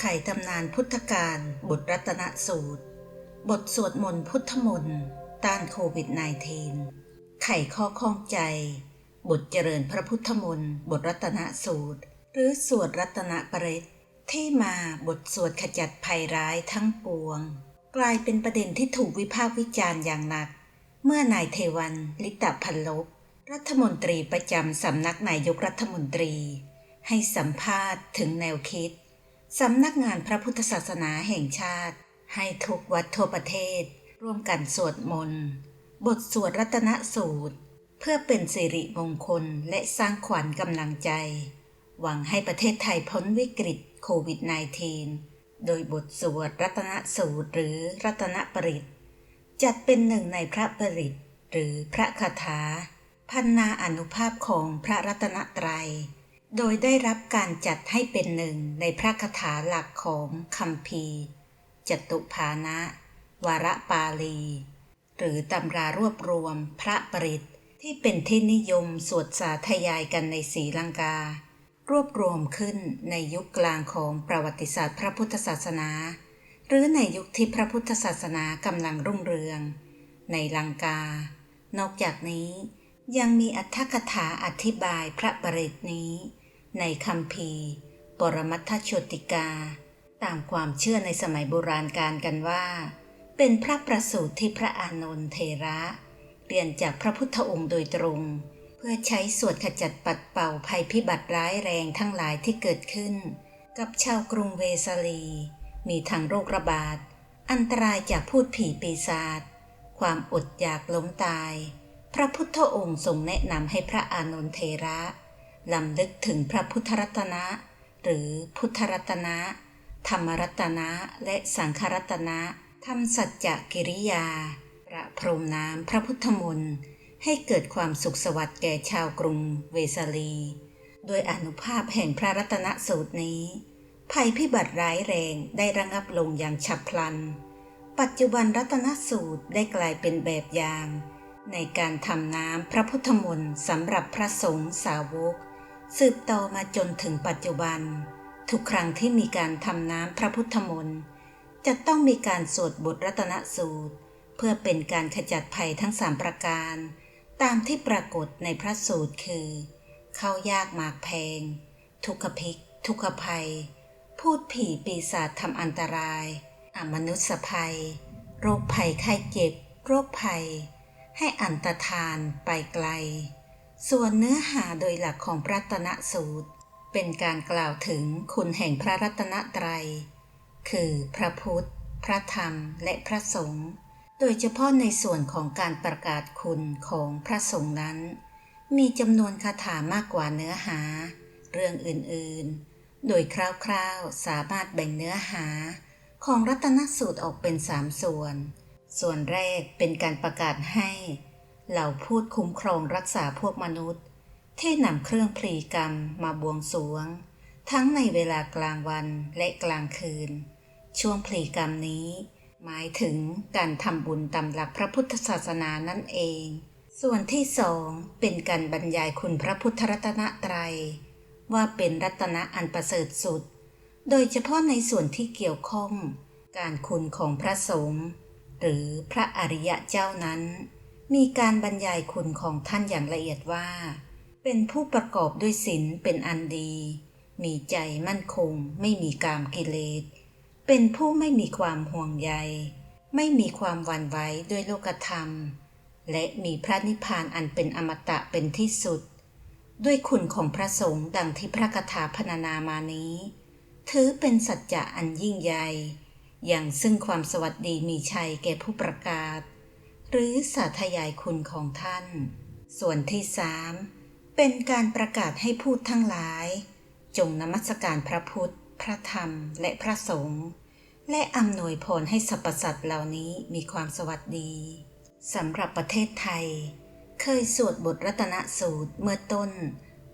ไขตำนานพุทธการบทรัตนสูตร บทสวดมนต์พุทธมนต์ต้านโควิด -19 ไขข้อข้องใจ บทเจริญพระพุทธมนต์บทรัตนสูตร หรือสวดรัตนปริตที่มาบทสวดขจัดภัยร้ายทั้งปวง กลายเป็นประเด็นที่ถูกวิพากษ์วิจารณ์อย่างหนัก เมื่อนายเทวัน ลิตพันลบรัฐมนตรีประจำสำนักนายกรัฐมนตรี ให้สัมภาษณ์ถึงแนวคิด สำนักงานพระพุทธศาสนาแห่งชาติ ให้ทุกวัดทั่วประเทศ ร่วมกันสวดมนต์ บทสวดรัตนสูตร เพื่อเป็นสิริมงคลและสร้างขวัญกำลังใจ หวังให้ประเทศไทยพ้นวิกฤตโควิด -19 โดยบทสวดรัตนสูตรหรือรัตนปริตจัดเป็นหนึ่งในพระปริตหรือพระคาถาพันนาอนุภาพของพระรัตนตรัย โดยได้รับการจัดให้เป็นหนึ่งในพระคาถาหลักของคัมภีจตุภานะ วรปาลี หรือตำรารวบรวมพระปริตที่เป็นที่นิยมสวดสาธยายกันในศรีลังกา รวบรวมขึ้นในยุคกลางของประวัติศาสตร์พระพุทธศาสนา หรือในยุคที่พระพุทธศาสนากำลังรุ่งเรือง ในลังกา นอกจากนี้ ยังมีอัตถกถาอธิบายพระปริตนี้ ในคำพีปรมัตถโชติกา ตามความเชื่อในสมัยโบราณการกันว่า เป็นพระประสูติที่พระอานนท์เทระ เรียนจากพระพุทธองค์โดยตรง เพื่อใช้สวดขจัดปัดเป่าภัยพิบัติร้ายแรงทั้งหลายที่เกิดขึ้น กับชาวกรุงเวสาลี มีทั้งโรคระบาด อันตรายจากพูดผีปีศาจความอดอยากล้มตาย พระพุทธองค์ทรงแนะนำให้พระอานนทเทระลำลึกถึงพระพุทธรัตนะ หรือพุทธรัตนะ ธรรมรัตนะ และสังฆรัตนะทำสัจจกิริยา ประพรมน้ำพระพุทธมนต์ให้เกิดความสุขสวัสดิ์แก่ชาวกรุงเวสาลี โดยอนุภาพแห่งพระรัตนสูตรนี้ ภัยพิบัติร้ายแรงได้ระงับลงอย่างฉับพลัน ปัจจุบันรัตนสูตรได้กลายเป็นแบบอย่าง ในการทำน้ำพระพุทธมนต์สำหรับพระสงฆ์สาวก สืบต่อมาจนถึงปัจจุบัน ทุกครั้งที่มีการทำน้ำพระพุทธมนต์จะต้องมีการสวดบทรัตนสูตร เพื่อเป็นการขจัดภัยทั้งสามประการ ตามที่ปรากฏในพระสูตรคือเข้ายากหมากแพง ทุกขพิกทุกขภัย พูดผีปีศาจทำอันตราย อมนุษยภัย โรคภัยไข้เจ็บ โรคภัย ให้อันตรธานไปไกล ส่วนเนื้อหาโดยหลักของพระรัตนสูตร เป็นการกล่าวถึงคุณแห่งพระรัตนตรัย คือพระพุทธ พระธรรม และพระสงฆ์ โดยเฉพาะในส่วนของการประกาศคุณของพระสงฆ์นั้น มีจำนวนคาถามากกว่าเนื้อหา เรื่องอื่นๆ โดยคร่าวๆ สามารถแบ่งเนื้อหาของรัตนสูตรออกเป็นสามส่วน ส่วนแรกเป็นการประกาศให้ เหล่าพูดคุ้มครองรักษาพวกมนุษย์ ที่นำเครื่องพลีกรรมมาบวงสรวง ทั้งในเวลากลางวันและกลางคืน ช่วงพลีกรรมนี้ หมายถึงการทำบุญตามหลักพระพุทธศาสนานั่นเอง ส่วนที่สองเป็นการบรรยายคุณพระพุทธรัตนตรัย ว่าเป็นรัตนะอันประเสริฐสุด โดยเฉพาะในส่วนที่เกี่ยวข้อง การคุณของพระสงฆ์ หรือพระอริยะเจ้านั้น มีการบรรยายคุณของท่านอย่างละเอียดว่า เป็นผู้ประกอบด้วยศีลเป็นอันดี มีใจมั่นคง ไม่มีกามกิเลส เป็นผู้ไม่มีความห่วงใย ไม่มีความหวั่นไหวด้วยโลกธรรม และมีพระนิพพานอันเป็นอมตะเป็นที่สุด ด้วยคุณของพระสงฆ์ดังที่พระคาถาพรรณนามานี้ ถือเป็นสัจจะอันยิ่งใหญ่ อย่างซึ่งความสวัสดีมีชัยแก่ผู้ประกาศ หรือสาธยายคุณของท่าน ส่วนที่สามเป็นการประกาศให้พูดทั้งหลาย จงนมัสการพระพุทธ พระธรรม และพระสงฆ์และอำนวยพรให้สรรพสัตว์เหล่านี้มีความสวัสดีสำหรับประเทศไทย เคยสวดบทรัตนสูตรเมื่อต้น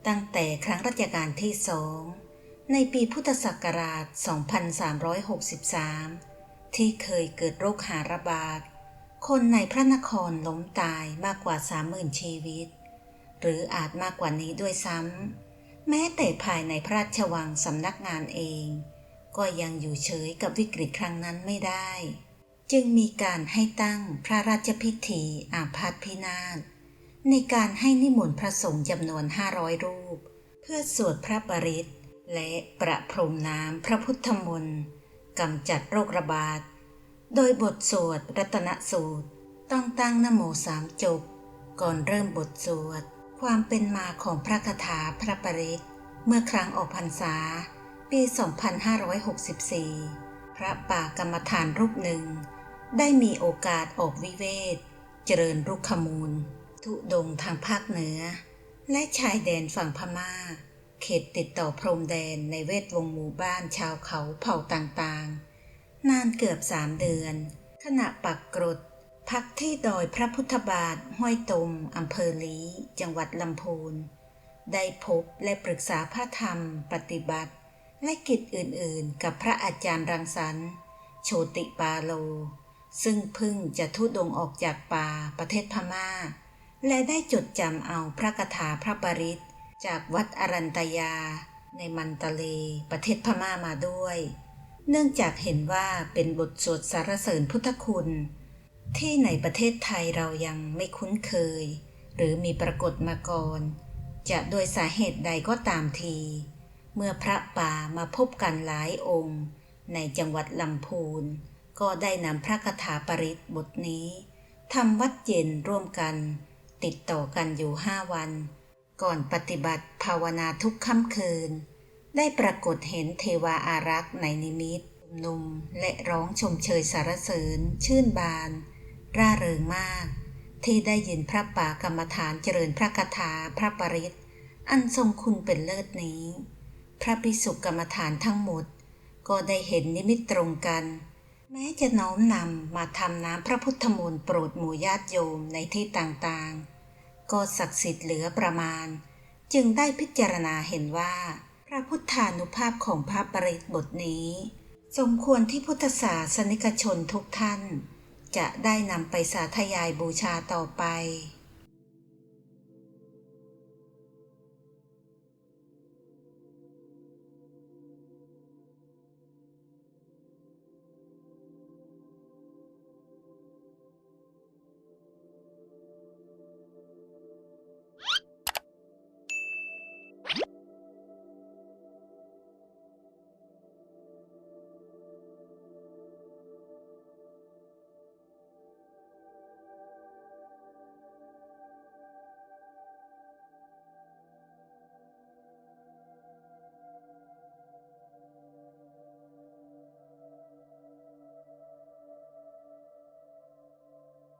ตั้งแต่ครั้งรัชกาลที่สอง ในปีพุทธศักราช 2363 ที่เคยเกิดโรคหาระบาด คนในพระนครล้มตายมากกว่า 30,000 ชีวิต หรืออาจมากกว่านี้ด้วยซ้ำ แม้แต่ภายในพระราชวังสำนักงานเอง ก็ยังอยู่เฉยกับวิกฤตครั้งนั้นไม่ได้ จึงมีการให้ตั้งพระราชพิธีอาพาธพินาศในการให้นิมนต์พระสงฆ์จำนวน 500 รูป เพื่อสวดพระปริตร และประพรมน้ำพระพุทธมนต์กำจัดโรคระบาด โดยบทสวดรัตนสูตรต้องตั้งนโมสามจบ ก่อนเริ่มบทสวด ความเป็นมาของพระคาถาพระปริตรเมื่อครั้งออกพรรษา ปี 2564 พระป่ากรรมฐานรูปหนึ่ง ได้มีโอกาสออกวิเวกเจริญรุกขมูล ทุดงทางภาคเหนือ และชายแดนฝั่งพม่า เขตติดต่อพรมแดนในเวทวงหมู่บ้านชาวเขาเผ่าต่างๆ นานเกือบสามเดือน ขณะปักกรด พักที่ดอยพระพุทธบาทห้วยตมอำเภอลีจังหวัดลำพูน ได้พบและปรึกษาพระธรรมปฏิบัติ และกิจอื่นๆ กับพระอาจารย์รังสรรค์ โชติปาโล ซึ่งพึ่งจะทุดงออกจากป่าประเทศพม่า และได้จดจำเอาพระคาถาพระปริต จากวัดอรันตยา ในมันตะเลประเทศพม่ามาด้วย เนื่องจากเห็นว่าเป็นบทสวดสารเสริญพุทธคุณ ที่ในประเทศไทยเรายังไม่คุ้นเคย หรือมีปรากฏมาก่อน จะโดยสาเหตุใดก็ตามที เมื่อพระป่ามาพบกันหลายองค์ ในจังหวัดลำพูน ก็ได้นำพระคาถาปริตบทนี้ทำวัดเย็นร่วมกัน ติดต่อกันอยู่ห้าวัน ก่อนปฏิบัติภาวนาทุกค่ำคืน ได้ปรากฏเห็นเทวาอารักษ์ในนิมิตหนุ่มและร้องชมเชยสารเสริญ ชื่นบาน ร่าเริงมาก ที่ได้ยินพระป่ากรรมฐานเจริญพระคาถาพระปริตอันทรงคุณเป็นเลิศนี้ พระภิกษุกรรมฐานทั้งหมด ก็ได้เห็นนิมิตตรงกัน แม้จะน้อมนำมาทำน้ำพระพุทธมนต์โปรดหมู่ญาติโยมในที่ต่างๆ ก็ศักดิ์สิทธิ์เหลือประมาณ จึงได้พิจารณาเห็นว่า พระพุทธานุภาพของพระปริตบทนี้ สมควรที่พุทธศาสนิกชนทุกท่าน จะได้นำไปสาธยายบูชาต่อไป